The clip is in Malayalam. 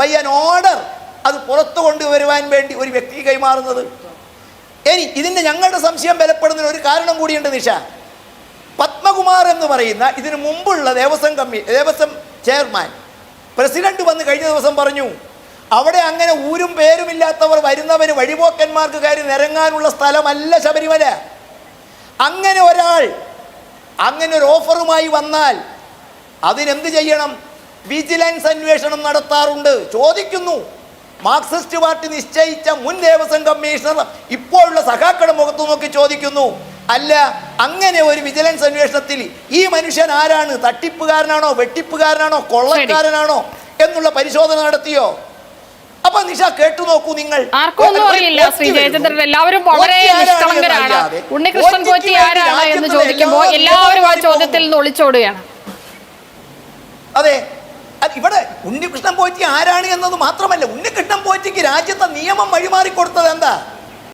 ബൈ ആൻ ഓർഡർ അത് പുറത്തു കൊണ്ടുവരുവാൻ വേണ്ടി ഒരു വ്യക്തി കൈമാറുന്നത്. ഇനി ഇതിന്റെ ഞങ്ങളുടെ സംശയം ബലപ്പെടുന്നതിന് ഒരു കാരണം കൂടിയുണ്ട് നിഷ. പത്മകുമാർ എന്ന് പറയുന്ന ഇതിനു മുമ്പുള്ള ദേവസ്വം കമ്മി ദേവസ്വം ചെയർമാൻ പ്രസിഡന്റ് വന്ന് കഴിഞ്ഞ ദിവസം പറഞ്ഞു അവിടെ അങ്ങനെ ഊരും പേരുമില്ലാത്തവർ വരുന്നവന് വഴിപോക്കന്മാർക്ക് കയറി നിരങ്ങാനുള്ള സ്ഥലമല്ല ശബരിമല. അങ്ങനെ ഒരാൾ അങ്ങനെ ഒരു ഓഫറുമായി വന്നാൽ അതിനെന്ത് ചെയ്യണം? വിജിലൻസ് അന്വേഷണം നടത്താറുണ്ട്. ചോദിക്കുന്നു. മാർക്സിസ്റ്റ് പാർട്ടി നിശ്ചയിച്ച മുൻ ദേവസ്വം കമ്മീഷണർ ഇപ്പോഴുള്ള സഖാക്കളുടെ മുഖത്ത് നോക്കി ചോദിക്കുന്നു. അല്ല അങ്ങനെ ഒരു വിജിലൻസ് അന്വേഷണത്തിൽ ഈ മനുഷ്യൻ ആരാണ്? തട്ടിപ്പുകാരനാണോ? വെട്ടിപ്പുകാരനാണോ? കൊള്ളക്കാരനാണോ? എന്നുള്ള പരിശോധന നടത്തിയോ? അപ്പൊ നിഷ കേട്ടു നോക്കൂ നിങ്ങൾ. ആർക്കും അറിയില്ല. ശ്രീ ജയചന്ദ്രൻ എല്ലാവരും വളരെ നിഷ്കളങ്കരാണ്. ഉണ്ണികൃഷ്ണൻ പോറ്റി ആരാണ് എന്ന് ചോദിക്കുമ്പോൾ എല്ലാവരും ആ ചോദ്യത്തിൽ നിന്ന് ഒളിച്ചോടുകയാണ്. അതെ. ഉണ്ണികൃഷ്ണൻ പോറ്റി ആരാണ് എന്നത് മാത്രമല്ല ഉണ്ണികൃഷ്ണൻ പോറ്റിക്ക് രാജ്യത്തെ നിയമം വഴിമാറി കൊടുത്തത് എന്താ?